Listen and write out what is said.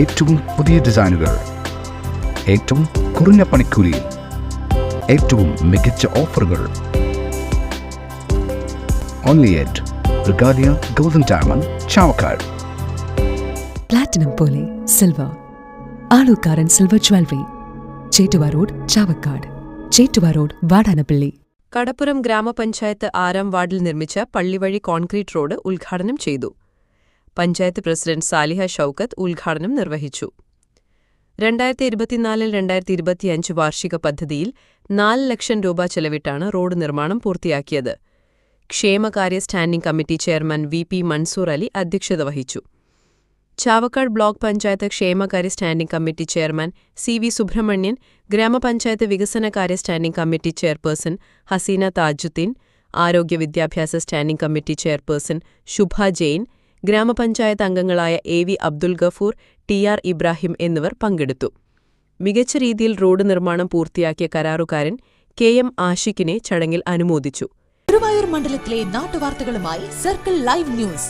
ഏറ്റവും പുതിയ ഡിസൈനുകൾ ഏറ്റവും കുറഞ്ഞ പണിക്കൂലിയിൽ ഏറ്റവും മികച്ച ഓഫറുകൾ. Only at Regalia golden diamond Chavakkad platinum പോലെ silver Alukkaran silver jewellery Chettuva road Chavakkad Chettuva road Vadanappally Kadappuram ഗ്രാമപഞ്ചായത്ത് ആറാം വാർഡിൽ നിർമ്മിച്ച പള്ളിവഴി കോൺക്രീറ്റ് റോഡ് ഉദ്ഘാടനം ചെയ്തു. പഞ്ചായത്ത് പ്രസിഡന്റ് സാലിഹ ഷൌക്കത്ത് ഉദ്ഘാടനം നിർവഹിച്ചു. രണ്ടായിരത്തി ഇരുപത്തിനാലിൽ രണ്ടായിരത്തി ഇരുപത്തിയഞ്ച് വാർഷിക പദ്ധതിയിൽ നാല് ലക്ഷം രൂപ ചെലവിട്ടാണ് റോഡ് നിർമ്മാണം പൂർത്തിയാക്കിയത്. ക്ഷേമകാര്യ standing committee chairman V P Mansoor Ali അധ്യക്ഷത വഹിച്ചു. ചാവക്കാട് ബ്ലോക്ക് പഞ്ചായത്ത് ക്ഷേമകാര്യ standing committee chairman C V Subramanian ഗ്രാമപഞ്ചായത്ത് വികസനകാര്യ standing committee chairperson Haseena Thajudheen ആരോഗ്യ വിദ്യാഭ്യാസ standing committee chairperson Shubha Jain ഗ്രാമപഞ്ചായത്ത് അംഗങ്ങളായ A V Abdul Gafoor T R Ibrahim എന്നിവർ പങ്കെടുത്തു. മികച്ച രീതിയിൽ റോഡ് നിർമ്മാണം പൂർത്തിയാക്കിയ കരാറുകാരൻ കെ എം ആഷിഖിനെ ചടങ്ങിൽ അനുമോദിച്ചു. ഗുരുവായൂർ മണ്ഡലത്തിലെ നാട്ടുവാർത്തകളുമായി സർക്കിൾ ലൈവ് ന്യൂസ്.